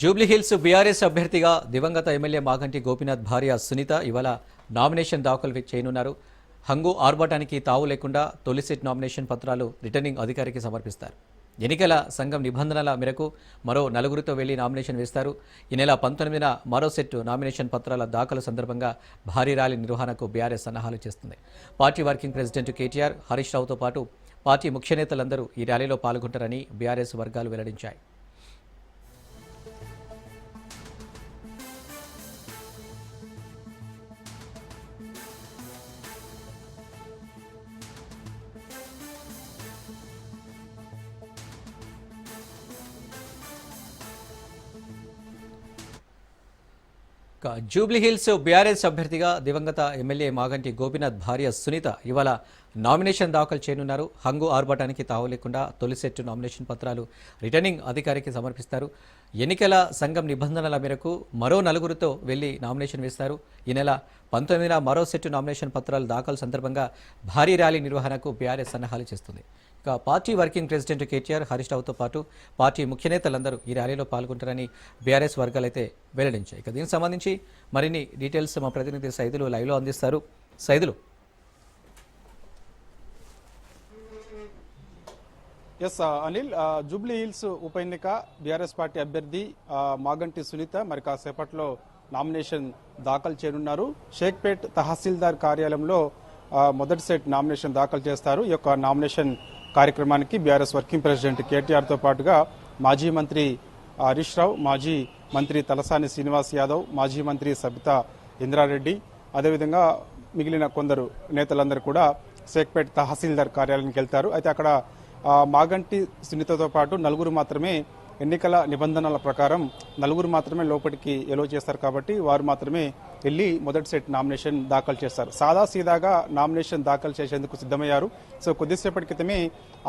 Jubilee Hills BRS అభ్యర్థిగా దివంగత MLA Maganti Gopinath భార్య సునీత ఇవాళ నామినేషన్ దాఖలు చేయనున్నారు. హంగు ఆర్బాటానికి తావు లేకుండా తొలి సెట్ నామినేషన్ పత్రాలు రిటర్నింగ్ అధికారికి సమర్పిస్తారు. ఎన్నికల సంఘం నిబంధనల మేరకు మరో నలుగురితో వెళ్ళి నామినేషన్ వేస్తారు. ఈ నెల పంతొమ్మిదిన మరో సెట్ నామినేషన్ పత్రాల దాఖలు సందర్భంగా భారీ ర్యాలీ నిర్వహణకు బీఆర్ఎస్ సన్నాహాలు చేస్తుంది. Party working president KTR Harish రావుతో పాటు పార్టీ ముఖ్య నేతలందరూ ఈ ర్యాలీలో పాల్గొంటారని బీఆర్ఎస్ వర్గాలు వెల్లడించాయి. జూబ్లీహిల్స్ బీఆర్ఎస్ అభ్యర్థిగా దివంగత ఎమ్మెల్యే మాగంటి గోపీనాథ్ భార్య సునీత ఇవాళ నామినేషన్ దాఖలు చేయనున్నారు. హంగు ఆర్భాటానికి తావు లేకుండా తొలి సెట్ నామినేషన్ పత్రాలు రిటర్నింగ్ అధికారికి సమర్పిస్తారు. ఎన్నికల సంఘం నిబంధనల మేరకు మరో నలుగురితో వెళ్ళి నామినేషన్ వేస్తారు. ఈ నెల పంతొమ్మిదిన మరో సెట్ నామినేషన్ పత్రాలు దాఖలు సందర్భంగా భారీ ర్యాలీ నిర్వహణకు బీఆర్ఎస్ సన్నాహాలు చేస్తుంది. Party working president KTR Harish రావుతో పాటు పార్టీ ముఖ్య నేతలందరూ ఈ ర్యాలీలో పాల్గొంటారని బీఆర్ఎస్ వర్గాలు అయితే వెల్లడించాయి. ఇక దీనికి సంబంధించి మరిన్ని డీటెయిల్స్ మా ప్రతినిధి సైదులు లైవ్లో అందిస్తారు. Saidulu. Yes Anil Jubilee hills ఉప ఎన్నిక బీఆర్ఎస్ పార్టీ అభ్యర్థి uh, మాగంటి సునీత మరి కాసేపట్లో నామినేషన్ దాఖలు చేయనున్నారు. షేక్పేట్ తహసీల్దార్ కార్యాలయంలో uh, మొదటి సెట్ నామినేషన్ దాఖలు చేస్తారు. ఈ యొక్క నామినేషన్ కార్యక్రమానికి బీఆర్ఎస్ వర్కింగ్ ప్రెసిడెంట్ కేటీఆర్తో పాటుగా మాజీ మంత్రి హరీష్ రావు మాజీ మంత్రి తలసాని శ్రీనివాస్ యాదవ్ మాజీ మంత్రి సబితా ఇంద్రారెడ్డి అదేవిధంగా మిగిలిన కొందరు నేతలందరూ కూడా షేక్పేట్ తహసీల్దార్ కార్యాలయానికి వెళ్తారు. అయితే అక్కడ మాగంటి సునీతతో పాటు నలుగురు మాత్రమే ఎన్నికల నిబంధనల ప్రకారం నలుగురు మాత్రమే లోపలికి ఎలో చేస్తారు కాబట్టి వారు మాత్రమే వెళ్ళి మొదటి సెట్ నామినేషన్ దాఖలు చేస్తారు. సాదా సీదాగా నామినేషన్ దాఖలు చేసేందుకు సిద్ధమయ్యారు. సో కొద్దిసేపటి క్రితమే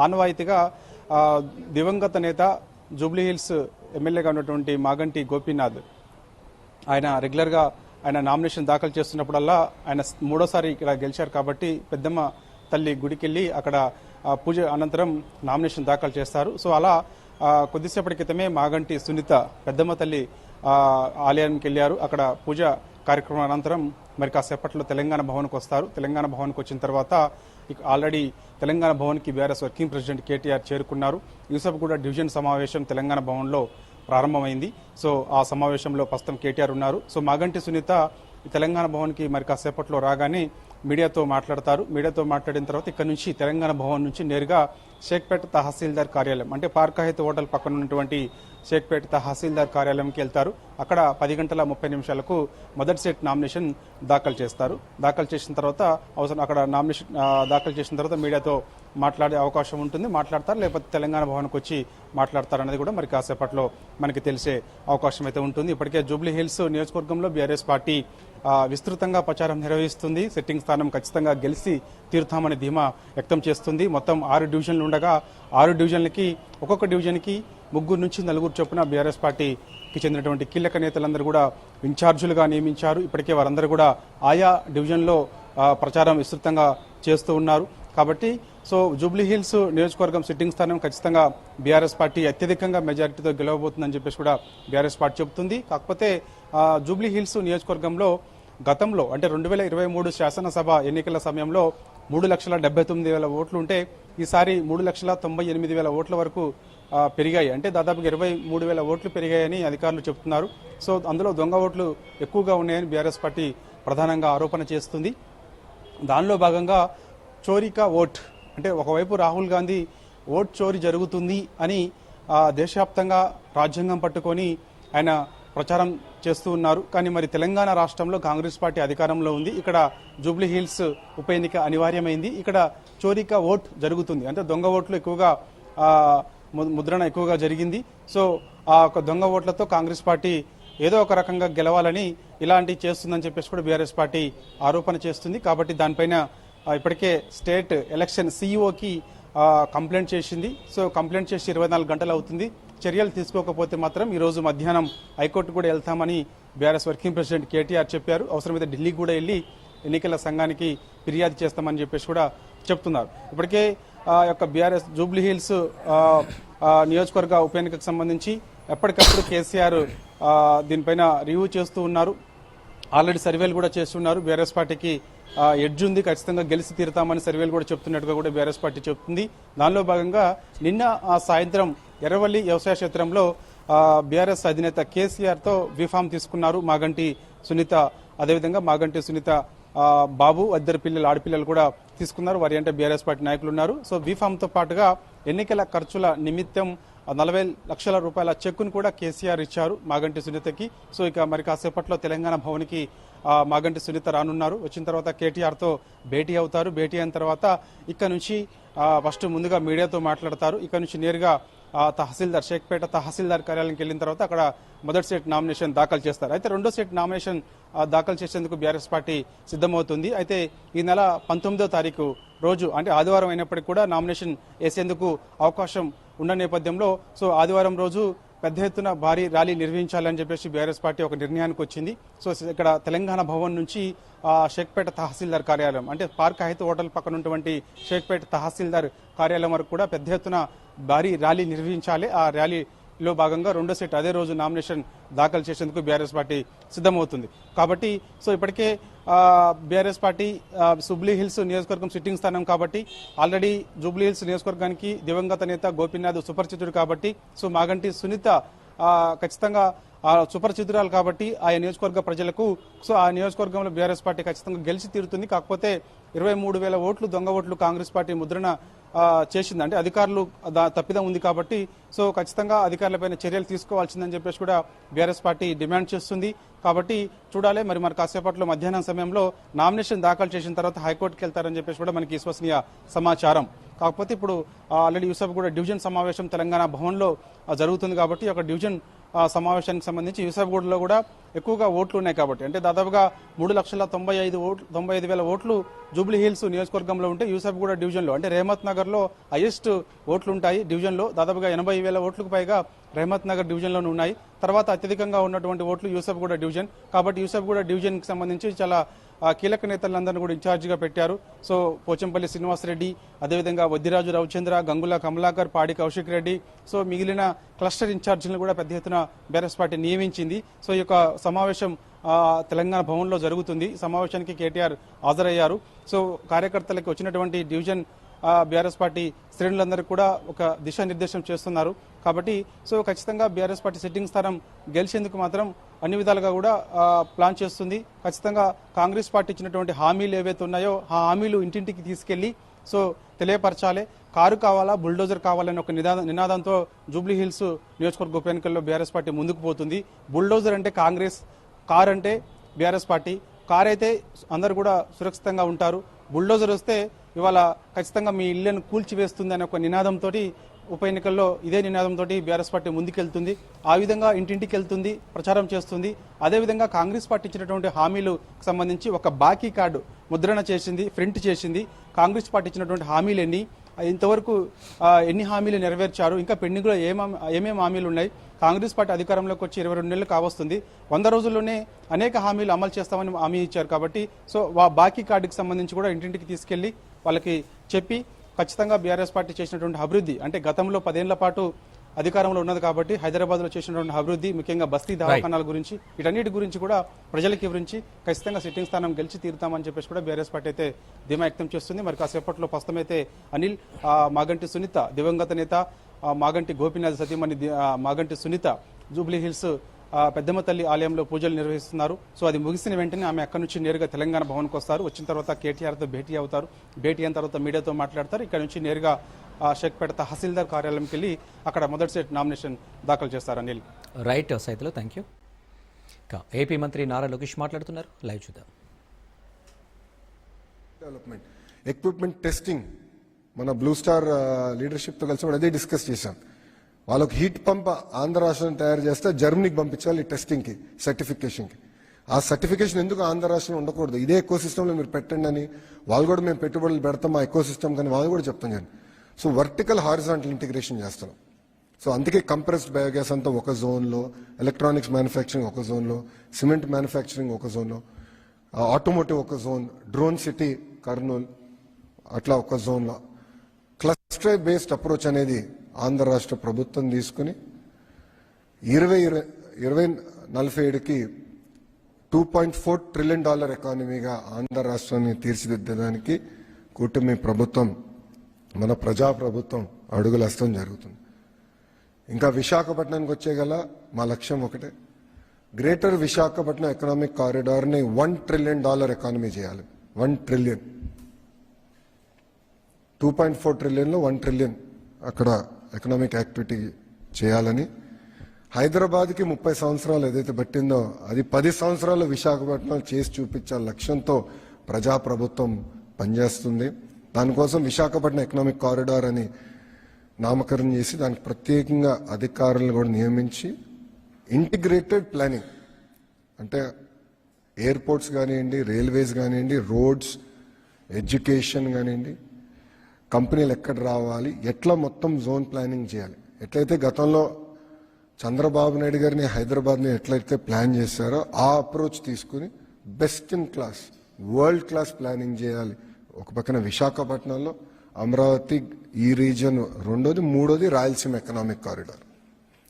ఆనవాయితీగా దివంగత నేత జూబ్లీహిల్స్ ఎమ్మెల్యేగా ఉన్నటువంటి మాగంటి గోపీనాథ్ ఆయన రెగ్యులర్గా ఆయన నామినేషన్ దాఖలు చేస్తున్నప్పుడల్లా ఆయన మూడోసారి ఇక్కడ గెలిచారు కాబట్టి పెద్దమ్మ తల్లి గుడికెళ్ళి అక్కడ పూజ అనంతరం నామినేషన్ దాఖలు చేస్తారు. సో అలా కొద్దిసేపటి క్రితమే మాగంటి సునీత పెద్దమ్మ తల్లి ఆలయానికి వెళ్ళారు. అక్కడ పూజ కార్యక్రమం అనంతరం మరి కాసేపట్లో తెలంగాణ భవన్కి వస్తారు. తెలంగాణ భవన్కి వచ్చిన తర్వాత ఆల్రెడీ తెలంగాణ భవన్కి బీఆర్ఎస్ వర్కింగ్ ప్రెసిడెంట్ కేటీఆర్ చేరుకున్నారు. యూసఫ్గూడ డివిజన్ సమావేశం తెలంగాణ భవన్లో ప్రారంభమైంది. సో ఆ సమావేశంలో ప్రస్తుతం కేటీఆర్ ఉన్నారు. సో మాగంటి సునీత తెలంగాణ భవన్కి మరి కాసేపట్లో రాగానే మీడియాతో మాట్లాడతారు. మీడియాతో మాట్లాడిన తర్వాత ఇక్కడ నుంచి తెలంగాణ భవన్ నుంచి నేరుగా షేక్పేట తహసీల్దార్ కార్యాలయం అంటే పార్కాహిత్ హోటల్ పక్కన ఉన్నటువంటి షేక్పేట తహసీల్దార్ కార్యాలయంకి వెళ్తారు. అక్కడ పది గంటల ముప్పై నిమిషాలకు మొదటి సెట్ నామినేషన్ దాఖలు చేస్తారు. దాఖలు చేసిన తర్వాత అవసరం అక్కడ నామినేషన్ దాఖలు చేసిన తర్వాత మీడియాతో మాట్లాడే అవకాశం ఉంటుంది. మాట్లాడతారు. లేకపోతే తెలంగాణ భవన్కి వచ్చి మాట్లాడతారు అనేది కూడా మరి కాసేపట్లో మనకి తెలిసే అవకాశం అయితే ఉంటుంది. ఇప్పటికే జూబ్లీ హిల్స్ నియోజకవర్గంలో బీఆర్ఎస్ పార్టీ విస్తృతంగా ప్రచారం నిర్వహిస్తుంది. సిట్టింగ్ స్థానం ఖచ్చితంగా గెలిచి తీరుతామని ధీమా వ్యక్తం చేస్తుంది. మొత్తం ఆరు డివిజన్లు ఉండగా ఆరు డివిజన్లకి ఒక్కొక్క డివిజన్కి ముగ్గురు నుంచి నలుగురు చొప్పున బీఆర్ఎస్ పార్టీకి చెందినటువంటి కీలక నేతలందరూ కూడా ఇన్ఛార్జీలుగా నియమించారు. ఇప్పటికే వారందరూ కూడా ఆయా డివిజన్లో ప్రచారం విస్తృతంగా చేస్తూ ఉన్నారు. కాబట్టి సో జూబ్లీ హిల్స్ నియోజకవర్గం సిట్టింగ్ స్థానం ఖచ్చితంగా బీఆర్ఎస్ పార్టీ అత్యధికంగా మెజారిటీతో గెలవబోతుందని చెప్పేసి కూడా బీఆర్ఎస్ పార్టీ చెబుతుంది. కాకపోతే జూబ్లీ హిల్స్ నియోజకవర్గంలో గతంలో అంటే రెండు వేల ఇరవై మూడు శాసనసభ ఎన్నికల సమయంలో మూడు లక్షల డెబ్బై తొమ్మిది వేల ఓట్లు ఉంటే ఈసారి మూడు లక్షల తొంభై ఎనిమిది వేల ఓట్ల వరకు పెరిగాయి. అంటే దాదాపుగా ఇరవై మూడు వేల ఓట్లు పెరిగాయని అధికారులు చెబుతున్నారు. సో అందులో దొంగ ఓట్లు ఎక్కువగా ఉన్నాయని బీఆర్ఎస్ పార్టీ ప్రధానంగా ఆరోపణ చేస్తుంది. దానిలో భాగంగా చోరికా ఓట్. అంటే ఒకవైపు రాహుల్ గాంధీ ఓట్ చోరీ జరుగుతుంది అని దేశవ్యాప్తంగా రాజ్యాంగం పట్టుకొని ఆయన ప్రచారం చేస్తూ ఉన్నారు. కానీ మరి తెలంగాణ రాష్ట్రంలో కాంగ్రెస్ పార్టీ అధికారంలో ఉంది. ఇక్కడ జూబ్లీ హిల్స్ ఉప ఎన్నిక అనివార్యమైంది. ఇక్కడ చోరికా ఓట్ జరుగుతుంది. అంటే దొంగ ఓట్లు ఎక్కువగా ముద్రణ ఎక్కువగా జరిగింది. సో ఆ ఒక దొంగ ఓట్లతో కాంగ్రెస్ పార్టీ ఏదో ఒక రకంగా గెలవాలని ఇలాంటివి చేస్తుందని చెప్పేసి కూడా బీఆర్ఎస్ పార్టీ ఆరోపణ చేస్తుంది. కాబట్టి దానిపైన ఇప్పటికే స్టేట్ ఎలక్షన్ సీఈఓకి కంప్లైంట్ చేసింది. సో కంప్లైంట్ చేసి ఇరవై నాలుగు గంటలు అవుతుంది. చర్యలు తీసుకోకపోతే మాత్రం ఈరోజు మధ్యాహ్నం హైకోర్టు కూడా వెళ్తామని బీఆర్ఎస్ వర్కింగ్ ప్రెసిడెంట్ కేటీఆర్ చెప్పారు. అవసరమైతే ఢిల్లీకి కూడా వెళ్ళి ఎన్నికల సంఘానికి ఫిర్యాదు చేస్తామని చెప్పేసి కూడా చెప్తున్నారు. ఇప్పటికే ఆ యొక్క బీఆర్ఎస్ జూబ్లీ హిల్స్ నియోజకవర్గ ఉప ఎన్నికకు సంబంధించి ఎప్పటికప్పుడు కేసీఆర్ దీనిపైన రివ్యూ చేస్తూ ఉన్నారు. ఆల్రెడీ సర్వేలు కూడా చేస్తున్నారు. బీఆర్ఎస్ పార్టీకి ఎడ్జ్ ఉంది ఖచ్చితంగా గెలిచి తీరుతామని సర్వేలు కూడా చెప్తున్నట్టుగా కూడా బీఆర్ఎస్ పార్టీ చెప్తుంది. దానిలో భాగంగా నిన్న ఆ సాయంత్రం ఎర్రవల్లి వ్యవసాయ క్షేత్రంలో బీఆర్ఎస్ అధినేత కేసీఆర్తో విఫామ్ తీసుకున్నారు మాగంటి సునీత. అదేవిధంగా మాగంటి సునీత బాబు ఇద్దరు పిల్లలు ఆడపిల్లలు కూడా తీసుకున్నారు. వారి అంటే బీఆర్ఎస్ పార్టీ నాయకులు ఉన్నారు. సో బీఫామ్ పాటుగా ఎన్నికల ఖర్చుల నిమిత్తం నలభై లక్షల రూపాయల చెక్కును కూడా కేసీఆర్ ఇచ్చారు మాగంటి సునీతకి. సో ఇక మరి కాసేపట్లో తెలంగాణ భవన్కి మాగంటి సునీత రానున్నారు. వచ్చిన తర్వాత కేటీఆర్తో భేటీ అవుతారు. భేటీ అయిన తర్వాత ఇక్కడ నుంచి ఫస్ట్ ముందుగా మీడియాతో మాట్లాడతారు. ఇక్కడ నుంచి నేరుగా తహసీల్దార్ షేక్పేట తహసీల్దార్ కార్యాలయానికి వెళ్ళిన తర్వాత అక్కడ మొదటి సెట్ నామినేషన్ దాఖలు చేస్తారు. అయితే రెండో సెట్ నామినేషన్ దాఖలు చేసేందుకు బీఆర్ఎస్ పార్టీ సిద్ధమవుతుంది. అయితే ఈ నెల పంతొమ్మిదో తారీఖు రోజు అంటే ఆదివారం అయినప్పటికీ కూడా నామినేషన్ వేసేందుకు అవకాశం ఉన్న నేపథ్యంలో సో ఆదివారం రోజు పెద్ద ఎత్తున భారీ ర్యాలీ నిర్వహించాలని చెప్పేసి బీఆర్ఎస్ పార్టీ ఒక నిర్ణయానికి వచ్చింది. సో ఇక్కడ తెలంగాణ భవన్ నుంచి షేక్పేట తహసీల్దార్ కార్యాలయం అంటే పార్క్ హైత్ హోటల్ పక్కన ఉన్నటువంటి షేక్పేట తహసీల్దార్ కార్యాలయం వరకు కూడా పెద్ద ఎత్తున భారీ ర్యాలీ నిర్వహించాలి. ఆ ర్యాలీ లో భాగంగా రెండో సెట్ అదే రోజు నామినేషన్ దాఖలు చేసేందుకు బీఆర్ఎస్ పార్టీ సిద్ధమవుతుంది. కాబట్టి సో ఇప్పటికే బీఆర్ఎస్ పార్టీ సుబ్లీ హిల్స్ నియోజకవర్గం సిట్టింగ్ స్థానం కాబట్టి ఆల్రెడీ జూబ్లీ హిల్స్ నియోజకవర్గానికి దివంగత నేత గోపీనాథ్ సుపరిచితుడు కాబట్టి సో మాగంటి సునీత ఖచ్చితంగా సుపరిచితురాలు కాబట్టి ఆ నియోజకవర్గ ప్రజలకు సో ఆ నియోజకవర్గంలో బీఆర్ఎస్ పార్టీ ఖచ్చితంగా గెలిచి తీరుతుంది. కాకపోతే ఇరవై మూడు వేల ఓట్లు దొంగ ఓట్లు కాంగ్రెస్ పార్టీ ముద్రణ చేసింది అంటే అధికారులు దా- తప్పిదం ఉంది కాబట్టి సో ఖచ్చితంగా అధికారులపైన చర్యలు తీసుకోవాల్సిందని చెప్పేసి కూడా బీఆర్ఎస్ పార్టీ డిమాండ్ చేస్తుంది. కాబట్టి చూడాలి మరి మరి కాసేపట్లో మధ్యాహ్నం సమయంలో నామినేషన్ దాఖలు చేసిన తర్వాత హైకోర్టుకి వెళ్తారని చెప్పేసి కూడా మనకి విశ్వసనీయ సమాచారం. కాకపోతే ఇప్పుడు ఆల్రెడీ యూసఫ్ కూడా డివిజన్ సమావేశం తెలంగాణ భవన్లో జరుగుతుంది కాబట్టి ఒక డివిజన్ సమావేశానికి సంబంధించి యూసఫ్గూడలో కూడా ఎక్కువగా ఓట్లు ఉన్నాయి కాబట్టి. అంటే దాదాపుగా మూడు లక్షల తొంభై ఐదు ఓట్లు తొంభై ఐదు వేల ఓట్లు జూబ్లీ హిల్స్ నియోజకవర్గంలో ఉంటే యూసఫ్గూడ డివిజన్లో. అంటే రేమత్ నగర్లో హైయెస్ట్ ఓట్లు ఉంటాయి డివిజన్లో. దాదాపుగా ఎనభై వేల ఓట్లకు పైగా రేహమత్ నగర్ డివిజన్లోనే ఉన్నాయి. తర్వాత అత్యధికంగా ఉన్నటువంటి ఓట్లు యూసఫ్గూడ డివిజన్. కాబట్టి యూసఫ్గూడ డివిజన్కి సంబంధించి చాలా కీలక నేతలందరినీ కూడా ఇన్ఛార్జిగా పెట్టారు. సో పోచంపల్లి శ్రీనివాసరెడ్డి అదేవిధంగా వద్దిరాజు రవిచంద్ర గంగుల కమలాకర్ పాడి కౌశిక్ రెడ్డి సో మిగిలిన క్లస్టర్ ఇన్ఛార్జీలను కూడా పెద్ద ఎత్తున బీఆర్ఎస్ పార్టీ నియమించింది. సో ఈ యొక్క సమావేశం తెలంగాణ భవన్లో జరుగుతుంది. సమావేశానికి కేటీఆర్ హాజరయ్యారు. సో కార్యకర్తలకు వచ్చినటువంటి డివిజన్ బీఆర్ఎస్ పార్టీ శ్రేణులందరూ కూడా ఒక దిశానిర్దేశం చేస్తున్నారు. కాబట్టి సో ఖచ్చితంగా బీఆర్ఎస్ పార్టీ సిట్టింగ్ స్థానం గెలిచేందుకు మాత్రం అన్ని విధాలుగా కూడా ప్లాన్ చేస్తుంది. ఖచ్చితంగా కాంగ్రెస్ పార్టీ ఇచ్చినటువంటి హామీలు ఏవైతే ఉన్నాయో ఆ హామీలు ఇంటింటికి తీసుకెళ్ళి సో తెలియపరచాలి. కారు కావాలా బుల్డోజర్ కావాలని ఒక నినాద నినాదంతో జూబ్లీ హిల్స్ నియోజకవర్గ ఉప ఎన్నికల్లో బీఆర్ఎస్ పార్టీ ముందుకు పోతుంది. బుల్డోజర్ అంటే కాంగ్రెస్ కార్ అంటే బీఆర్ఎస్ పార్టీ. కార్ అయితే అందరు కూడా సురక్షితంగా ఉంటారు. బుల్డోజర్ వస్తే ఇవాళ ఖచ్చితంగా మీ ఇళ్ళను కూల్చివేస్తుంది అనే ఒక నినాదంతో ఉప ఎన్నికల్లో ఇదే నినాదంతో బీఆర్ఎస్ పార్టీ ముందుకెళ్తుంది. ఆ విధంగా ఇంటింటికి వెళ్తుంది ప్రచారం చేస్తుంది. అదేవిధంగా కాంగ్రెస్ పార్టీ ఇచ్చినటువంటి హామీలకు సంబంధించి ఒక బాకీ కార్డు ముద్రణ చేసింది ప్రింట్ చేసింది. కాంగ్రెస్ పార్టీ ఇచ్చినటువంటి హామీలు ఎన్ని? ఇంతవరకు ఎన్ని హామీలు నెరవేర్చారు? ఇంకా పెండింగ్లో ఏమేం ఏమేమి హామీలు ఉన్నాయి? కాంగ్రెస్ పార్టీ అధికారంలోకి వచ్చి ఇరవై రెండు నెలలు కావస్తుంది. వంద రోజుల్లోనే అనేక హామీలు అమలు చేస్తామని హామీ ఇచ్చారు కాబట్టి సో వా బాకీ కార్డుకి సంబంధించి కూడా ఇంటింటికి తీసుకెళ్ళి వాళ్ళకి చెప్పి ఖచ్చితంగా బీఆర్ఎస్ పార్టీ చేసినటువంటి అభివృద్ధి అంటే గతంలో పదేళ్ళ పాటు అధికారంలో ఉన్నది కాబట్టి హైదరాబాద్లో చేసినటువంటి అభివృద్ధి ముఖ్యంగా బస్తీ దవాఖానాల గురించి వీటన్నిటి గురించి కూడా ప్రజలకి వివరించి ఖచ్చితంగా సిట్టింగ్ స్థానం గెలిచి తీరుతామని చెప్పేసి కూడా బీఆర్ఎస్ పార్టీ అయితే ధీమా వ్యక్తం చేస్తుంది. మరి కాసేపట్లో ప్రస్తుతం అయితే అనిల్ మాగంటి సునీత దివంగత నేత మాగంటి గోపీనాథ్ సతీమణి మాగంటి సునీత జూబ్లీ హిల్స్ పెద్దమ్మ తల్లి ఆలయంలో పూజలు నిర్వహిస్తున్నారు. సో అది ముగిసిన వెంటనే ఆమె అక్కడి నుంచి నేరుగా తెలంగాణ భవన్కి వస్తారు. వచ్చిన తర్వాత కేటీఆర్తో భేటీ అవుతారు. భేటీ అయిన తర్వాత మీడియాతో మాట్లాడతారు. ఇక్కడ నుంచి నేరుగా షేక్పేట తహసీల్దార్ కార్యాలయంకి వెళ్ళి అక్కడ మొదటి సెట్ నామినేషన్ దాఖలు చేస్తారు Anil. Right Saidulu thank you. ఇక ఏపీ మంత్రి నారా లోకేష్ మాట్లాడుతున్నారు. లైవ్ చూద్దాం. డెవలప్మెంట్ ఎక్విప్మెంట్ టెస్టింగ్ మన బ్లూ స్టార్ లీడర్షిప్తో కలిసి కూడా అదే డిస్కస్ చేశాం. వాళ్ళకి హీట్ పంప్ ఆంధ్ర రాష్ట్రం తయారు చేస్తే జర్మనీకి పంపించాలి టెస్టింగ్కి సర్టిఫికేషన్కి ఆ సర్టిఫికేషన్ ఎందుకు ఆంధ్ర రాష్ట్రంలో ఉండకూడదు? ఇదే ఎక్కువ సిస్టంలో మీరు పెట్టండి అని వాళ్ళు కూడా మేము పెట్టుబడులు పెడతాం ఆ ఎక్కువ సిస్టమ్ కానీ వాళ్ళు కూడా చెప్తాం కానీ సో వర్టికల్ హారిజాంటల్ ఇంటిగ్రేషన్ చేస్తున్నాం సో అందుకే కంప్రెస్డ్ బయోగ్యాస్ అంతా ఒక జోన్లో ఎలక్ట్రానిక్స్ మ్యానుఫ్యాక్చరింగ్ ఒక జోన్లో సిమెంట్ మ్యానుఫ్యాక్చరింగ్ ఒక జోన్లో ఆటోమోటివ్ ఒక జోన్ డ్రోన్ సిటీ కర్నూల్ అట్లా ఒక జోన్లో క్లస్టర్ బేస్డ్ అప్రోచ్ అనేది ఆంధ్ర రాష్ట్ర ప్రభుత్వం తీసుకుని ఇరవై ఇరవై ఇరవై నలభై ఏడుకి two point four trillion dollar ఎకానమీగా Andhra రాష్ట్రాన్ని తీర్చిదిద్దడానికి కూటమి ప్రభుత్వం మన ప్రజా ప్రభుత్వం అడుగులేస్తాం జరుగుతుంది. ఇంకా విశాఖపట్నానికి వచ్చే గల మా లక్ష్యం ఒకటే. గ్రేటర్ విశాఖపట్నం ఎకనామిక్ కారిడార్ని వన్ ట్రిలియన్ డాలర్ ఎకానమీ చేయాలి. One trillion two point four ట్రిలియన్లో one trillion అక్కడ ఎకనామిక్ యాక్టివిటీ చేయాలని. హైదరాబాద్కి ముప్పై సంవత్సరాలు ఏదైతే పట్టిందో అది పది సంవత్సరాలు విశాఖపట్నం చేసి చూపించే లక్ష్యంతో ప్రజాప్రభుత్వం పనిచేస్తుంది. దానికోసం విశాఖపట్నం ఎకనామిక్ కారిడార్ అని నామకరణం చేసి దానికి ప్రత్యేకంగా అధికారులను కూడా నియమించి ఇంటిగ్రేటెడ్ ప్లానింగ్ అంటే ఎయిర్పోర్ట్స్ కానివ్వండి రైల్వేస్ కానివ్వండి రోడ్స్ ఎడ్యుకేషన్ కానివ్వండి కంపెనీలు ఎక్కడ రావాలి? ఎట్లా మొత్తం జోన్ ప్లానింగ్ చేయాలి? ఎట్లయితే గతంలో చంద్రబాబు నాయుడు గారిని హైదరాబాద్ని ఎట్లయితే ప్లాన్ చేశారో ఆ అప్రోచ్ తీసుకుని best in class world class planning చేయాలి. ఒక పక్కన విశాఖపట్నంలో అమరావతి ఈ రీజన్ రెండోది మూడోది రాయలసీమ ఎకనామిక్ కారిడార్.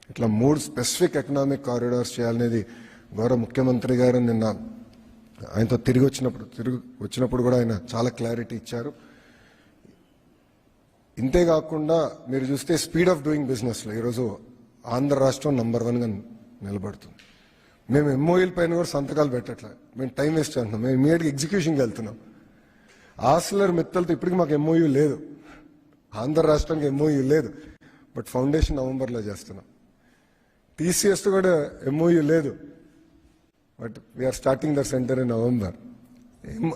ఇట్లా మూడు స్పెసిఫిక్ ఎకనామిక్ కారిడార్స్ చేయాలనేది గౌరవ ముఖ్యమంత్రి గారు నిన్న ఆయనతో తిరిగి వచ్చినప్పుడు తిరిగి వచ్చినప్పుడు కూడా ఆయన చాలా క్లారిటీ ఇచ్చారు. ఇంతే కాకుండా మీరు చూస్తే స్పీడ్ ఆఫ్ డూయింగ్ బిజినెస్లో ఈరోజు ఆంధ్ర రాష్ట్రం నంబర్ వన్గా నిలబడుతుంది. మేము ఎంఓఈల పైన కూడా సంతకాలు పెట్టట్లే. మేము టైం వేస్ట్ చేస్తున్నాం. మేము ఇమీడియట్గా ఎగ్జిక్యూషన్కి వెళ్తున్నాం. ఆస్లర్ మిత్తలతో ఇప్పటికి మాకు ఎంఓయూ లేదు. ఆంధ్ర రాష్ట్రానికి ఎంఓయూ లేదు. బట్ ఫౌండేషన్ నవంబర్లో చేస్తున్నాం. టీసీఎస్తో కూడా ఎంఓయూ లేదు. But we're starting the centre in November.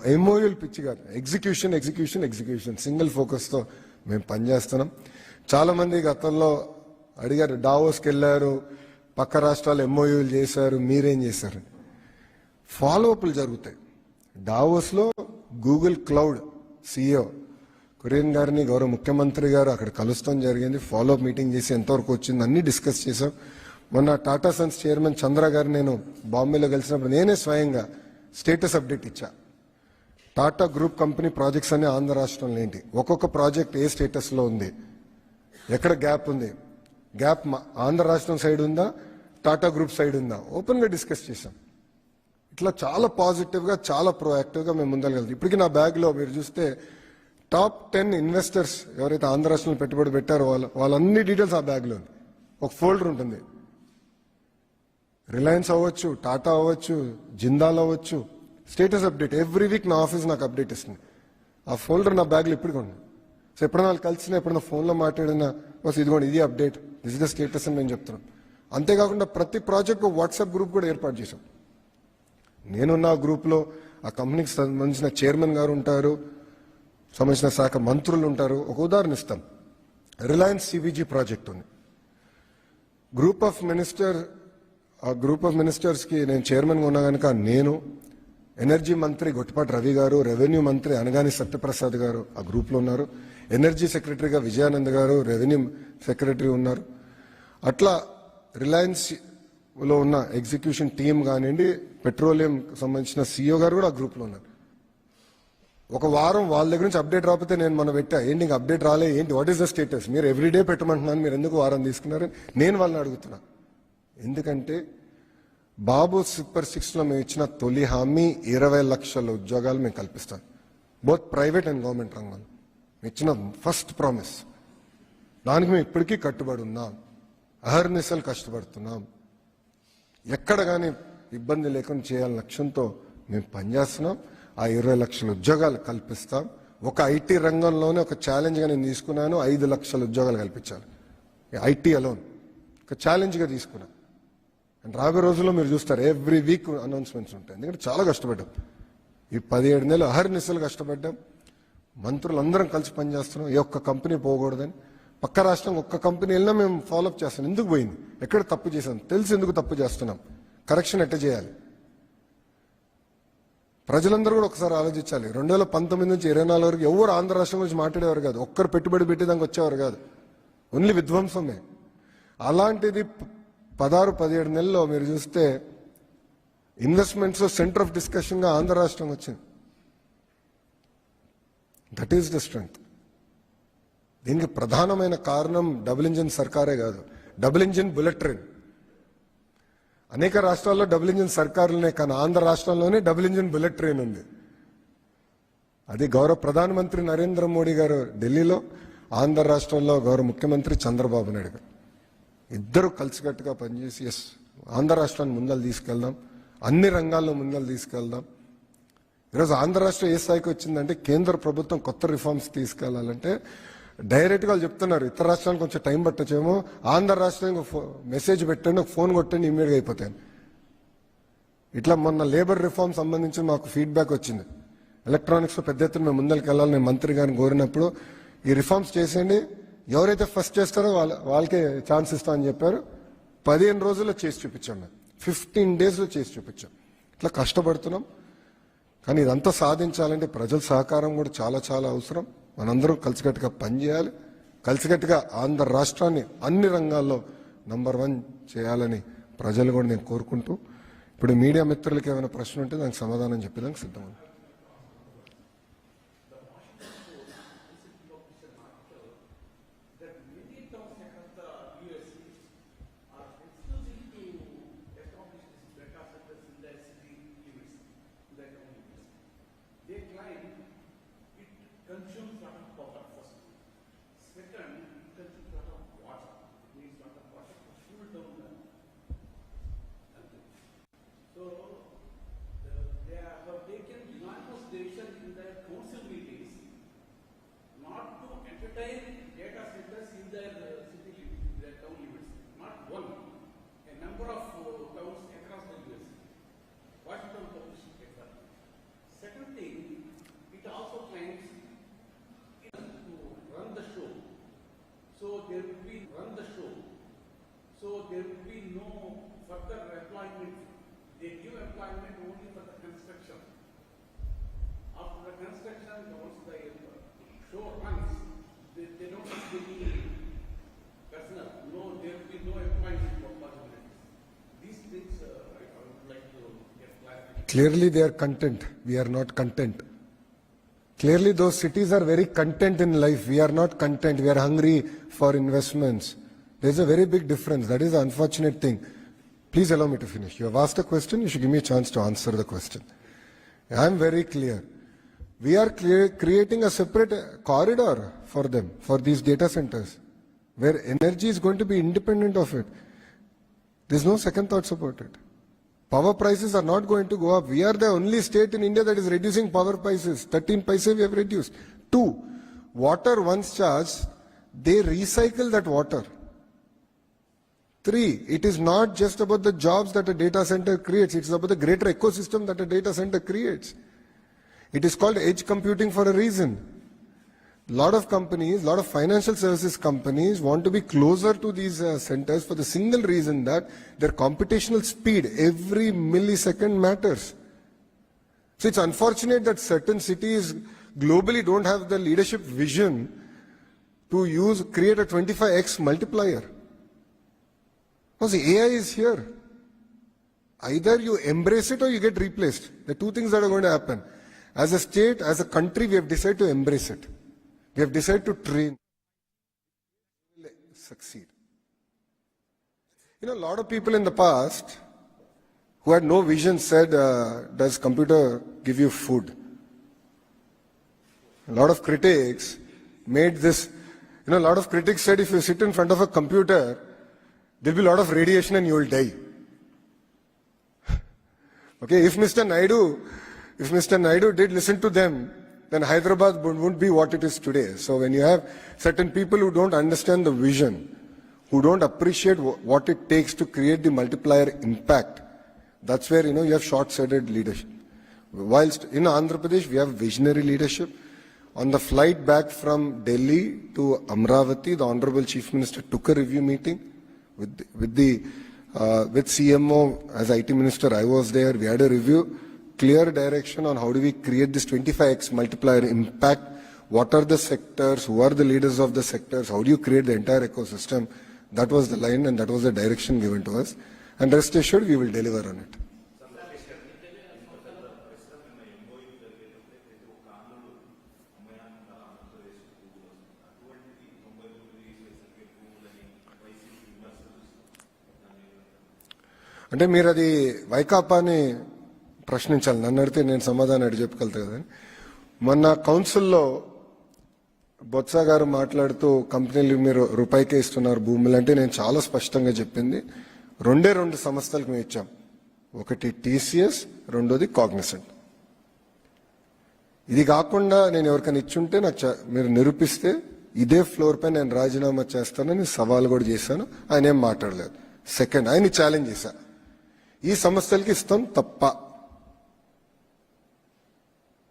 ఎంఓయూలు పిచ్చి కాదు ఎగ్జిక్యూషన్ ఎగ్జిక్యూషన్ ఎగ్జిక్యూషన్. సింగిల్ ఫోకస్తో మేము పనిచేస్తున్నాం. చాలామంది గతంలో అడిగారు డావోస్కి వెళ్ళారు పక్క రాష్ట్రాలు ఎంఓయూలు చేశారు మీరేం చేశారు? ఫాలో అప్లు జరుగుతాయి. డావోస్లో గూగుల్ క్లౌడ్ సిఇఓ కురియన్ గారిని గౌరవ ముఖ్యమంత్రి గారు అక్కడ కలుస్తాం జరిగింది. ఫాలో అప్ మీటింగ్ చేసి ఎంతవరకు వచ్చింది అన్ని డిస్కస్ చేశాం. మొన్న టాటా సన్స్ చైర్మన్ చంద్ర గారు నేను బాంబేలో కలిసినప్పుడు నేనే స్వయంగా స్టేటస్ అప్డేట్ ఇచ్చా. టాటా గ్రూప్ కంపెనీ ప్రాజెక్ట్స్ అనే ఆంధ్ర రాష్ట్రంలో ఏంటి? ఒక్కొక్క ప్రాజెక్ట్ ఏ స్టేటస్లో ఉంది? ఎక్కడ గ్యాప్ ఉంది? గ్యాప్ మా- ఆంధ్ర రాష్ట్రం సైడ్ ఉందా? టాటా గ్రూప్ సైడ్ ఉందా? ఓపెన్గా డిస్కస్ చేశాం. ఇట్లా చాలా పాజిటివ్గా చాలా ప్రోయాక్టివ్గా మేము ముందరగలుగుతాం ఇప్పటికీ నా బ్యాగ్లో మీరు చూస్తే టాప్ టెన్ ఇన్వెస్టర్స్ ఎవరైతే ఆంధ్ర రాష్ట్రంలో పెట్టుబడి పెట్టారో వాళ్ళ వాళ్ళన్ని డీటెయిల్స్ ఆ బ్యాగ్లో ఒక ఫోల్డర్ ఉంటుంది. రిలయన్స్ అవ్వచ్చు టాటా అవ్వచ్చు జిందాల్ అవ్వచ్చు స్టేటస్ అప్డేట్. ఎవ్రీ వీక్ నా ఆఫీస్ నాకు అప్డేట్ ఇస్తుంది. ఆ ఫోల్డర్ నా బ్యాగ్లో ఇప్పటికి ఉంది సో ఎప్పుడైనా వాళ్ళు కలిసినా ఎప్పుడైనా ఫోన్లో మాట్లాడినా బస్ ఇదిగోండి ఇది అప్డేట్ దిస్ ద స్టేటస్ అని మేము చెప్తున్నాం అంతేకాకుండా ప్రతి ప్రాజెక్ట్ వాట్సాప్ గ్రూప్ కూడా ఏర్పాటు చేశాం. నేనున్న ఆ గ్రూప్లో ఆ కంపెనీకి సంబంధించిన చైర్మన్ గారు ఉంటారు సంబంధించిన శాఖ మంత్రులు ఉంటారు. ఒక ఉదాహరణ ఇస్తాం. రిలయన్స్ సిబిజీ ప్రాజెక్ట్ ఉంది. గ్రూప్ ఆఫ్ మినిస్టర్ ఆ గ్రూప్ ఆఫ్ మినిస్టర్స్కి నేను చైర్మన్గా ఉన్నా కనుక నేను ఎనర్జీ మంత్రి గొట్టపాటి రవి గారు రెవెన్యూ మంత్రి అనగాని సత్యప్రసాద్ గారు ఆ గ్రూప్లో ఉన్నారు. ఎనర్జీ సెక్రటరీగా విజయానంద్ గారు రెవెన్యూ సెక్రటరీ ఉన్నారు. అట్లా రిలయన్స్లో ఉన్న ఎగ్జిక్యూషన్ టీం కానివ్వండి పెట్రోలియం సంబంధించిన సీఈఓ గారు కూడా ఆ గ్రూప్లో ఉన్నారు. ఒక వారం వాళ్ళ దగ్గర నుంచి అప్డేట్ రాకపోతే నేను మన పెట్టా ఏంటి ఇంకా అప్డేట్ రాలే? ఏంటి? వాట్ ఈస్ ద స్టేటస్ మీరు ఎవ్రీడే పెట్టమంటున్నాను మీరు ఎందుకు వారం తీసుకున్నారని నేను వాళ్ళని అడుగుతున్నా. ఎందుకంటే బాబు సూపర్ సిక్స్లో మేము ఇచ్చిన తొలి హామీ ఇరవై లక్షల ఉద్యోగాలు మేము కల్పిస్తాం. బోత్ ప్రైవేట్ అండ్ గవర్నమెంట్ రంగంలో. ఇచ్చిన ఫస్ట్ ప్రామిస్ దానికి మేము ఇప్పటికీ కట్టుబడి ఉన్నాం. అహర్నిశలు కష్టపడుతున్నాం. ఎక్కడ కానీ ఇబ్బంది లేకుండా చేయాలని లక్ష్యంతో మేము పనిచేస్తున్నాం. ఆ ఇరవై లక్షల ఉద్యోగాలు కల్పిస్తాం. ఒక ఐటీ రంగంలోనే ఒక ఛాలెంజ్గా నేను తీసుకున్నాను. ఐదు లక్షల ఉద్యోగాలు కల్పించాలి. ఐటీ అలోన్ ఒక ఛాలెంజ్గా తీసుకున్నాను అండ్ రాబోయే రోజుల్లో మీరు చూస్తారు ఎవ్రీ వీక్ అనౌన్స్మెంట్స్ ఉంటాయి. ఎందుకంటే చాలా కష్టపడ్డాం. ఈ పదిహేడు నెలలు అహర్నిశలు కష్టపడ్డాం. మంత్రులందరం కలిసి పనిచేస్తున్నాం. ఏ ఒక్క కంపెనీ పోకూడదని. పక్క రాష్ట్రం ఒక్క కంపెనీ వెళ్ళినా మేము ఫాలోఅప్ చేస్తాం ఎందుకు పోయింది? ఎక్కడ తప్పు చేసాం తెలిసి ఎందుకు తప్పు చేస్తున్నాం? కరెక్షన్ ఎట్ట చేయాలి? ప్రజలందరూ కూడా ఒకసారి ఆలోచించాలి. రెండు వేల పంతొమ్మిది నుంచి ఇరవై నాలుగు వరకు ఎవరు ఆంధ్ర రాష్ట్రం గురించి మాట్లాడేవారు కాదు. ఒక్కరు పెట్టుబడి పెట్టేదానికి వచ్చేవారు కాదు. ఓన్లీ విధ్వంసమే. అలాంటిది పదహారు పదిహేడు నెలల్లో మీరు చూస్తే ఇన్వెస్ట్మెంట్స్ సెంటర్ ఆఫ్ డిస్కషన్గా ఆంధ్ర రాష్ట్రం వచ్చింది. దట్ ఈస్ ద స్ట్రెంగ్త్ దీనికి ప్రధానమైన కారణం డబుల్ ఇంజిన్ సర్కారే కాదు. Double engine bullet train. అనేక రాష్ట్రాల్లో డబుల్ ఇంజిన్ సర్కారులనే కానీ ఆంధ్ర రాష్ట్రంలోనే డబుల్ ఇంజిన్ బుల్లెట్ ట్రైన్ ఉంది. అది గౌరవ ప్రధానమంత్రి నరేంద్ర మోడీ గారు ఢిల్లీలో ఆంధ్ర రాష్ట్రంలో గౌరవ ముఖ్యమంత్రి చంద్రబాబు నాయుడు గారు. ఇద్దరు కలిసికట్టుగా పనిచేసి ఎస్ ఆంధ్ర రాష్ట్రాన్ని ముందలు తీసుకెళ్దాం అన్ని రంగాల్లో ముందలు తీసుకెళ్దాం. ఈరోజు ఆంధ్ర రాష్ట్రం ఏ స్థాయికి వచ్చిందంటే కేంద్ర ప్రభుత్వం కొత్త రిఫార్మ్స్ తీసుకెళ్ళాలంటే డైరెక్ట్గా వాళ్ళు చెప్తున్నారు ఇతర రాష్ట్రానికి కొంచెం టైం పట్టొచ్చేమో ఆంధ్ర రాష్ట్రానికి మెసేజ్ పెట్టండి ఒక ఫోన్ కొట్టండి ఇమీడియట్గా అయిపోతాయి ఇట్లా మొన్న లేబర్ రిఫార్మ్ సంబంధించి మాకు ఫీడ్బ్యాక్ వచ్చింది. ఎలక్ట్రానిక్స్లో పెద్ద ఎత్తున మేము ముందరికి వెళ్ళాలని మంత్రి గారిని కోరినప్పుడు ఈ రిఫార్మ్స్ చేసేయండి ఎవరైతే ఫస్ట్ చేస్తారో వాళ్ళ వాళ్ళకే ఛాన్స్ ఇస్తా అని చెప్పారు. పదిహేను రోజుల్లో చేసి చూపించాం మేము. ఫిఫ్టీన్ డేస్లో చేసి చూపించాం. ఇట్లా కష్టపడుతున్నాం. కానీ ఇదంతా సాధించాలంటే ప్రజల సహకారం కూడా చాలా చాలా అవసరం. మనందరం కలిసికట్టుగా పనిచేయాలి. కలిసికట్టుగా ఆంధ్ర రాష్ట్రాన్ని అన్ని రంగాల్లో నంబర్ వన్ చేయాలని ప్రజలు కూడా నేను కోరుకుంటూ ఇప్పుడు మీడియా మిత్రులకి ఏమైనా ప్రశ్న ఉంటే దానికి సమాధానం చెప్పేదానికి సిద్ధం Clearly, they are content. We are not content. Clearly, those cities are very content in life. We are not content. We are hungry for investments. There's a very big difference. That is the unfortunate thing. Please allow me to finish. You have asked a question. You should give me a chance to answer the question. I am very clear. We are clear, creating a separate corridor for them, for these data centers, where energy is going to be independent of it. There's no second thoughts about it. Power prices are not going to go up. We are the only state in India that is reducing power prices. 13 paise we have reduced. Two, water once charged, they recycle that water. Three, it is not just about the jobs that a data center creates, it's about the greater ecosystem that a data center creates. It is called edge computing for a reason. Lot of companies, lot of financial services companies want to be closer to these uh, centers for the single reason that their computational speed every millisecond matters. So it's unfortunate that certain cities globally don't have the leadership vision to use create a 25x multiplier. Because AI is here. Either you embrace it or you get replaced. The two things that are going to happen. As a state, as a country, we have decided to embrace it. We have decided to train. Succeed. You know, a lot of people in the past who had no vision said, uh, Does computer give you food? A lot of critics made this, you know, a lot of critics said if you sit in front of a computer, there'll be a lot of radiation and you'll die. Okay, if Mr. Naidu, if Mr. Naidu did listen to them, then Hyderabad would- wouldn't be what it is today. So when you have certain people who don't understand the vision, who don't appreciate what it takes to create the multiplier impact, that's where you know you have short-sighted leadership. Whilst in Andhra Pradesh we have visionary leadership. On the flight back from Delhi to Amravati, the Honorable Chief Minister took a review meeting with the, with the uh, with CMO as IT Minister. I was there. We had a review, clear direction on how do we create this 25x multiplier impact. What are the sectors? Who are the leaders of the sectors? How do you create the entire ecosystem? That was the line and that was the direction given to us. And rest assured, we will deliver on it. అంటే మీరు అది వైకాపాని ప్రశ్నించాలి. నన్ను అడిగితే నేను సమాధానం అడిగి చెప్పగలుగుతా కదా మొన్న కౌన్సిల్లో బొత్స గారు మాట్లాడుతూ కంపెనీలు మీరు రూపాయికే ఇస్తున్నారు భూములు అంటే నేను చాలా స్పష్టంగా చెప్పింది. రెండే రెండు సంస్థలకు మేము ఇచ్చాం. ఒకటి టీసీఎస్ రెండోది కాగ్నిసెంట్. ఇది కాకుండా నేను ఎవరికైనా ఇచ్చుంటే నాకు మీరు నిరూపిస్తే ఇదే ఫ్లోర్ పై నేను రాజీనామా చేస్తానని సవాల్ కూడా చేశాను. ఆయన ఏం మాట్లాడలేదు. సెకండ్ ఆయన ఛాలెంజ్ చేశా. ఈ సంస్థలకి ఇస్తాం తప్ప.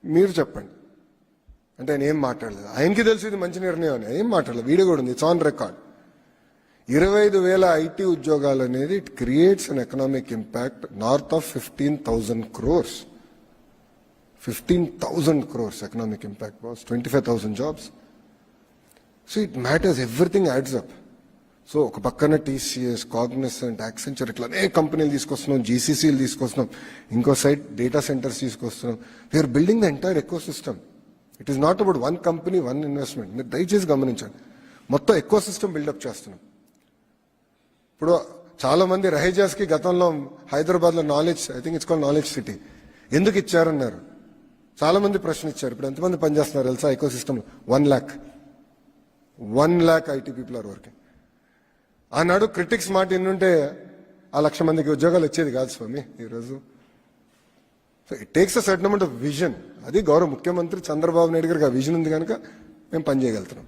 మీరు చెప్పండి. అంటే ఆయన ఏం మాట్లాడలేదు. ఆయనకి తెలిసి ఇది మంచి నిర్ణయం అని. ఏం మాట్లాడలేదు. వీడియో కూడా ఉంది. ఇట్స్ ఆన్ రికార్డ్ ఇరవై ఐదు వేల ఐటీ ఉద్యోగాలు అనేది it creates an economic impact north of fifteen thousand crores fifteen thousand crores economic impact was twenty five thousand jobs so it matters everything adds up so ఒక పక్కన TCS Cognizant Accenture ఇట్లా అనేక కంపెనీలు తీసుకొస్తున్నాం జీసీసీలు తీసుకొస్తున్నాం ఇంకో సైడ్ డేటా సెంటర్స్ తీసుకొస్తున్నాం. We're building the entire ecosystem it is not about one company one investment మీరు దయచేసి గమనించండి. మొత్తం ఎకో సిస్టమ్ బిల్డప్ చేస్తున్నాం. ఇప్పుడు చాలామంది రహేజాస్కి గతంలో హైదరాబాద్లో knowledge I think it's call knowledge city ఎందుకు ఇచ్చారన్నారు? చాలా మంది ప్రశ్న ఇచ్చారు. ఇప్పుడు ఎంతమంది పనిచేస్తున్నారు తెలుసా ecosystem one lakh one lakh IT people are working ఆనాడు క్రిటిక్స్ మాట ఎన్నుంటే ఆ లక్ష మందికి ఉద్యోగాలు వచ్చేది కాదు స్వామి ఈరోజు. So it takes a certain amount of vision అది గౌరవ ముఖ్యమంత్రి చంద్రబాబు నాయుడు గారికి ఆ విజన్ ఉంది కనుక మేము పనిచేయగలుగుతున్నాం.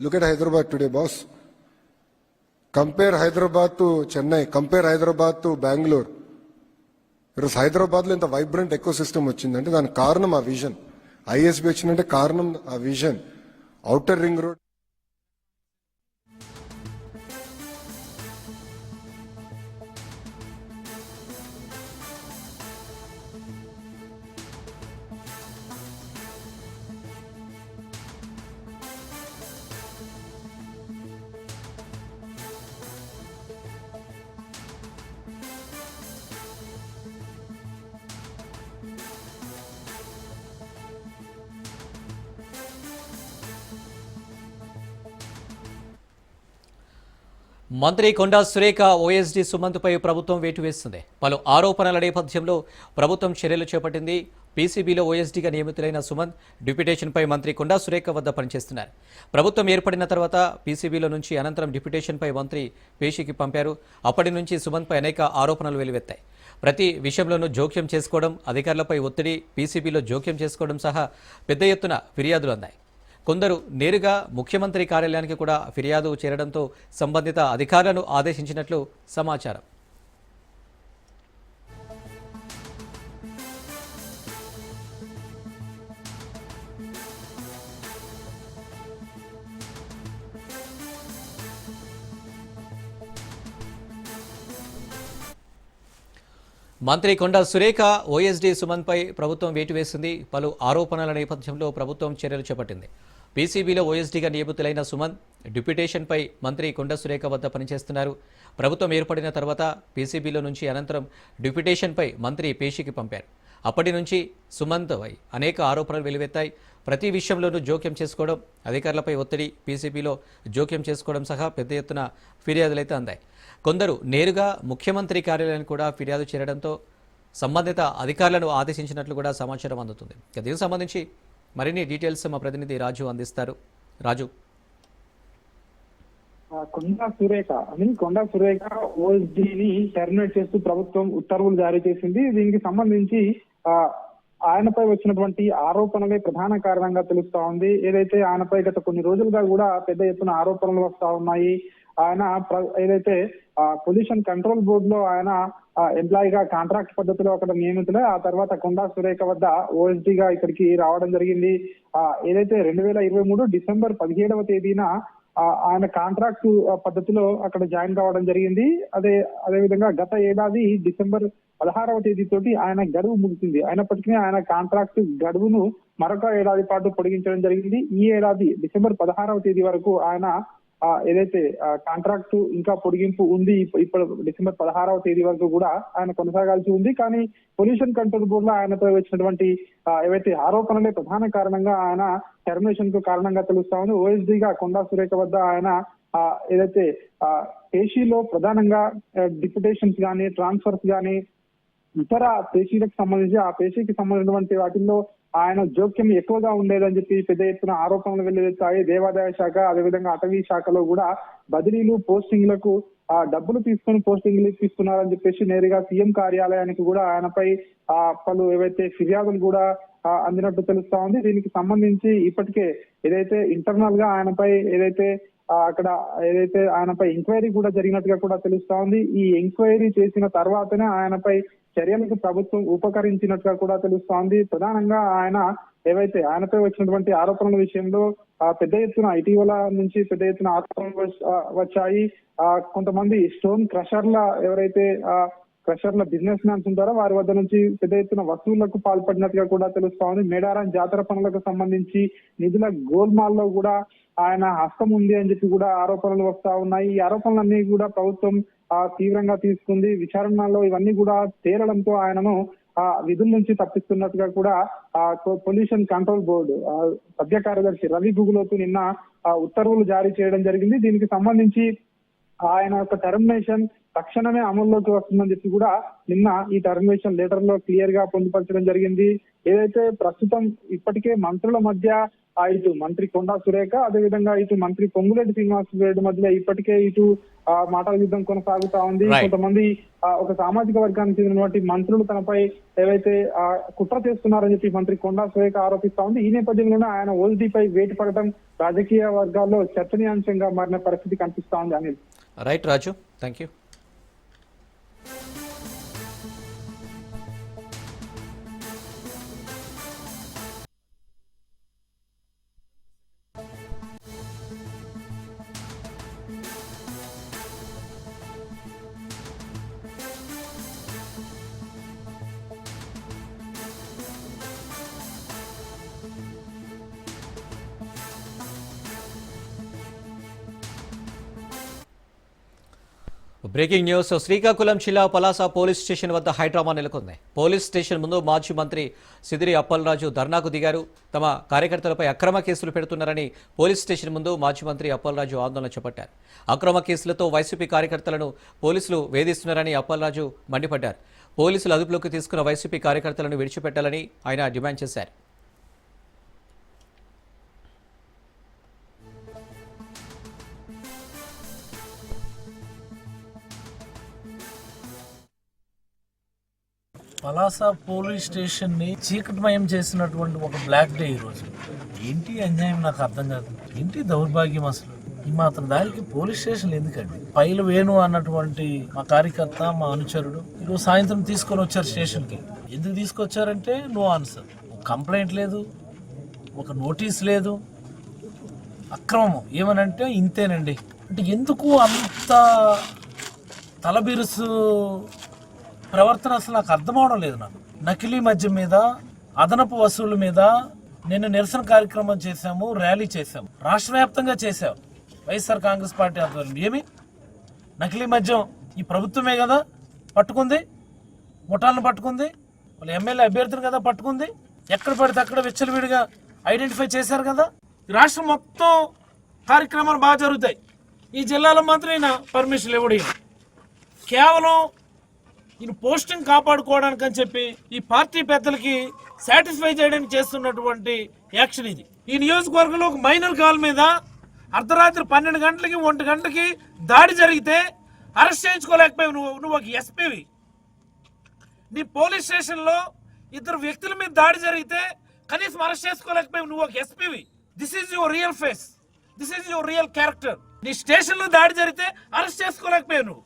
Look at Hyderabad today boss compare Hyderabad to Chennai compare Hyderabad to Bengaluru ఈరోజు హైదరాబాద్లో ఇంత వైబ్రెంట్ ఎకో సిస్టమ్ వచ్చిందంటే దానికి కారణం ఆ విజన్ ఐఎస్బి వచ్చిందంటే కారణం ఆ విజన్ అవుటర్ రింగ్ రోడ్ మంత్రి కొండా సురేఖ ఓఎస్డీ సుమంత్పై ప్రభుత్వం వేటు వేస్తుంది. పలు ఆరోపణల నేపథ్యంలో ప్రభుత్వం చర్యలు చేపట్టింది. పీసీబీలో ఓఎస్డీగా నియమితులైన సుమంత్ డిప్యుటేషన్పై మంత్రి కొండా సురేఖ వద్ద పనిచేస్తున్నారు. ప్రభుత్వం ఏర్పడిన తర్వాత పీసీబీలో నుంచి అనంతరం డిప్యుటేషన్పై మంత్రి పేషికి పంపారు. అప్పటి నుంచి సుమంత్పై అనేక ఆరోపణలు వెలువెత్తాయి. ప్రతి విషయంలోనూ జోక్యం చేసుకోవడం అధికారులపై ఒత్తిడి పీసీబీలో జోక్యం చేసుకోవడం సహా పెద్ద ఎత్తున ఫిర్యాదులు అందాయి. కొందరు నేరుగా ముఖ్యమంత్రి కార్యాలయానికి కూడా ఫిర్యాదు చేరడంతో సంబంధిత అధికారులను ఆదేశించినట్లు సమాచారం. మంత్రి కొండా సురేఖ ఓఎస్డీ సుమన్పై ప్రభుత్వం వేటు వేసింది. పలు ఆరోపణల నేపథ్యంలో ప్రభుత్వం చర్యలు చేపట్టింది. పీసీబీలో ఓఎస్డీగా నియమితులైన సుమన్ డిప్యుటేషన్పై మంత్రి కొండ సురేఖ వద్ద పనిచేస్తున్నారు. ప్రభుత్వం ఏర్పడిన తర్వాత పీసీబీలో నుంచి అనంతరం డిప్యుటేషన్పై మంత్రి పేషికి పంపారు. అప్పటి నుంచి సుమంత్పై అనేక ఆరోపణలు వెలువెత్తాయి. ప్రతి విషయంలోనూ జోక్యం చేసుకోవడం అధికారులపై ఒత్తిడి పీసీబీలో జోక్యం చేసుకోవడం సహా పెద్ద ఎత్తున ఫిర్యాదులైతే అందాయి. కొందరు నేరుగా ముఖ్యమంత్రి కార్యాలయానికి కూడా ఫిర్యాదు చేరడంతో సంబంధిత అధికారులను ఆదేశించినట్లు కూడా సమాచారం అందుతుంది. ఇక దీనికి సంబంధించి మరిన్ని డీటెయిల్స్ మా ప్రతినిధి రాజు అందిస్తారు. రాజు. కొండా సురేఖ అని కొండా సురేఖ ఓఎస్డీని టెర్మినేట్ చేస్తూ ప్రభుత్వం ఉత్తర్వులు జారీ చేసింది. దీనికి సంబంధించి ఆయనపై వచ్చినటువంటి ఆరోపణలే ప్రధాన కారణంగా తెలుస్తా ఉంది. ఏదైతే ఆయనపై గత కొన్ని రోజులుగా కూడా పెద్ద ఎత్తున ఆరోపణలు వస్తా ఉన్నాయి ఆయన ప్ర- ఏదైతే పొల్యూషన్ కంట్రోల్ బోర్డు లో ఆయన ఎంప్లాయీగా కాంట్రాక్ట్ పద్ధతిలో అక్కడ నియమితులే ఆ తర్వాత కొండా సురేఖ వద్ద ఓఎస్డిగా ఇక్కడికి రావడం జరిగింది. ఆ, ఏదైతే రెండు వేల ఇరవై మూడు డిసెంబర్ పదిహేడవ తేదీన ఆయన కాంట్రాక్ట్ పద్ధతిలో అక్కడ జాయిన్ కావడం జరిగింది. అదే అదే విధంగా గత ఏడాది డిసెంబర్ పదహారవ తేదీ తోటి ఆయన గడువు ముగిసింది. అయినప్పటికీ ఆయన కాంట్రాక్ట్ గడువును మరొక ఏడాది పాటు పొడిగించడం జరిగింది. ఈ ఏడాది డిసెంబర్ పదహారవ తేదీ వరకు ఆయన ఏదైతే కాంట్రాక్ట్ ఇంకా పొడిగింపు ఉంది ఇప్పుడు డిసెంబర్ పదహారవ తేదీ వరకు కూడా ఆయన కొనసాగాల్సి ఉంది. కానీ పొల్యూషన్ కంట్రోల్ బోర్డు లో ఆయనపై వచ్చినటువంటి ఏవైతే ఆరోపణలే ప్రధాన కారణంగా ఆయన టెర్మినేషన్కు కారణంగా తెలుస్తా ఉంది. ఓఎస్డీ గా కొండా సురేఖ వద్ద ఆయన ఏదైతే ఆ, పేషీలో ప్రధానంగా డిప్యుటేషన్స్ కానీ ట్రాన్స్ఫర్స్ కానీ ఇతర పేషీలకు సంబంధించి ఆ పేషీకి సంబంధించినటువంటి వాటిల్లో ఆయన జోక్యం ఎక్కువగా ఉండేదని చెప్పి పెద్ద ఎత్తున ఆరోపణలు వెల్లువెత్తాయి. దేవాదాయ శాఖ అదేవిధంగా అటవీ శాఖలో కూడా బదిలీలు పోస్టింగ్లకు ఆ డబ్బులు తీసుకొని పోస్టింగ్లు ఇప్పిస్తున్నారని చెప్పేసి నేరుగా సీఎం కార్యాలయానికి కూడా ఆయనపై ఆ పలు ఏవైతే ఫిర్యాదులు కూడా అందినట్టు తెలుస్తా ఉంది. దీనికి సంబంధించి ఇప్పటికే ఏదైతే ఇంటర్నల్గా ఆయనపై ఏదైతే అక్కడ ఏదైతే ఆయనపై ఎంక్వైరీ కూడా జరిగినట్టుగా కూడా తెలుస్తా ఉంది. ఈ ఎంక్వైరీ చేసిన తర్వాతనే ఆయనపై చర్యలకు ప్రభుత్వం ఉపకరించినట్టుగా కూడా తెలుస్తోంది. ప్రధానంగా ఆయన ఏవైతే ఆయనపై వచ్చినటువంటి ఆరోపణల విషయంలో పెద్ద ఎత్తున ఇటీవల నుంచి పెద్ద ఎత్తున ఆరోపణలు వచ్చాయి. ఆ, కొంతమంది స్టోన్ క్రషర్ల ఎవరైతే ఆ, క్రషర్ల బిజినెస్ మ్యాన్స్ ఉంటారో వారి వద్ద నుంచి పెద్ద ఎత్తున వసూళ్ళకు పాల్పడినట్టుగా కూడా తెలుస్తా ఉంది మేడారం జాతర పనులకు సంబంధించి నిధుల గోల్మాల్లో కూడా ఆయన హస్తం ఉంది అని చెప్పి కూడా ఆరోపణలు వస్తా ఉన్నాయి. ఈ ఆరోపణలన్నీ కూడా ప్రభుత్వం తీవ్రంగా తీసుకుంది. విచారణలో ఇవన్నీ కూడా తేలడంతో ఆయనను ఆ విధుల నుంచి తప్పిస్తున్నట్టుగా కూడా ఆ పొల్యూషన్ కంట్రోల్ బోర్డు ఆ, సభ్య కార్యదర్శి రవి గుగులోతు నిన్న ఆ, ఉత్తర్వులు జారీ చేయడం జరిగింది. దీనికి సంబంధించి ఆయన యొక్క టర్మినేషన్ తక్షణమే అమల్లోకి వస్తుందని చెప్పి కూడా నిన్న ఈ టర్మినేషన్ లెటర్లో క్లియర్గా పొందుపరచడం జరిగింది. ఏదైతే ప్రస్తుతం ఇప్పటికే మంత్రుల మధ్య ఇటు మంత్రి కొండా సురేఖ అదేవిధంగా ఇటు మంత్రి పొంగులేటి శ్రీనివాస్ రెడ్డి మధ్య ఇప్పటికే ఇటు మాటల యుద్ధం కొనసాగుతా ఉంది. కొంతమంది ఒక సామాజిక వర్గానికి చెందినటువంటి మంత్రులు తనపై ఏవైతే కుట్ర చేస్తున్నారని చెప్పి మంత్రి కొండా సురేఖ ఆరోపిస్తా ఉంది. ఈ నేపథ్యంలోనే ఆయన ఓల్డీపై వేటు పడటం రాజకీయ వర్గాల్లో చర్చనీయాంశంగా మారిన పరిస్థితి కనిపిస్తా ఉంది. Anil. Right Raju thank you breaking news. Srikakulam జిల్లా పలాస పోలీస్ స్టేషన్ వద్ద హైడ్రామా నెలకొంది. పోలీస్ స్టేషన్ ముందు మాజీ మంత్రి సిదిరి అప్పలరాజు ధర్నాకు దిగారు. తమ కార్యకర్తలపై అక్రమ కేసులు పెడుతున్నారని పోలీస్ స్టేషన్ ముందు మాజీ మంత్రి అప్పలరాజు ఆందోళన చేపట్టారు. అక్రమ కేసులతో వైసీపీ కార్యకర్తలను పోలీసులు వేధిస్తున్నారని అప్పలరాజు మండిపడ్డారు. పోలీసులు అదుపులోకి తీసుకున్న వైసీపీ కార్యకర్తలను విడిచిపెట్టాలని ఆయన డిమాండ్ చేశారు. పలాస పోలీస్ స్టేషన్ని చీకటిమయం చేసినటువంటి ఒక బ్లాక్ డే ఈ రోజు. ఏంటి అన్యాయం? నాకు అర్థం కాదు. ఏంటి దౌర్భాగ్యం అసలు? ఈ మాత్రం దానికి పోలీస్ స్టేషన్ ఎందుకండి? పైలు వేణు అన్నటువంటి మా కార్యకర్త మా అనుచరుడు ఈరోజు సాయంత్రం తీసుకొని వచ్చారు స్టేషన్కి ఎందుకు తీసుకొచ్చారంటే నో ఆన్సర్. కంప్లైంట్ లేదు ఒక నోటీస్ లేదు. అక్రమం ఏమనంటే ఇంతేనండి. అంటే ఎందుకు అంత తలబిరుసు ప్రవర్తన అసలు నాకు అర్థం అవడం లేదు నాకు. నకిలీ మద్యం మీద అదనపు వసూలు మీద నిన్న నిరసన కార్యక్రమం చేశాము ర్యాలీ చేశాము. రాష్ట్ర వ్యాప్తంగా చేశాము వైఎస్ఆర్ కాంగ్రెస్ పార్టీ ఆధ్వర్యంలో. ఏమి? నకిలీ మద్యం ఈ ప్రభుత్వమే కదా పట్టుకుంది? ముఠాలను పట్టుకుంది? వాళ్ళ ఎమ్మెల్యే అభ్యర్థులు కదా పట్టుకుంది? ఎక్కడ పడితే అక్కడ విచ్చలవిడిగా ఐడెంటిఫై చేశారు కదా? రాష్ట్రం మొత్తం కార్యక్రమాలు బాగా జరుగుతాయి. ఈ జిల్లాలో మాత్రం ఈయన పర్మిషన్ ఇవ్వడు కేవలం ఈయన పోస్టింగ్ కాపాడుకోవడానికి అని చెప్పి ఈ పార్టీ పెద్దలకి సాటిస్ఫై చేయడానికి చేస్తున్నటువంటి యాక్షన్ ఇది. ఈ నియోజకవర్గంలో ఒక మైనర్ కాల్ మీద అర్ధరాత్రి పన్నెండు గంటలకి ఒంటి గంటకి దాడి జరిగితే అరెస్ట్ చేయించుకోలేకపోయావు నువ్వు నువ్వు ఒక ఎస్పీవి. నీ పోలీస్ స్టేషన్లో ఇద్దరు వ్యక్తుల మీద దాడి జరిగితే కనీసం అరెస్ట్ చేసుకోలేకపోయావు నువ్వు ఒక SPV. This is your real face this is your real character నీ స్టేషన్లో దాడి జరిగితే అరెస్ట్ చేసుకోలేకపోయావు నువ్వు.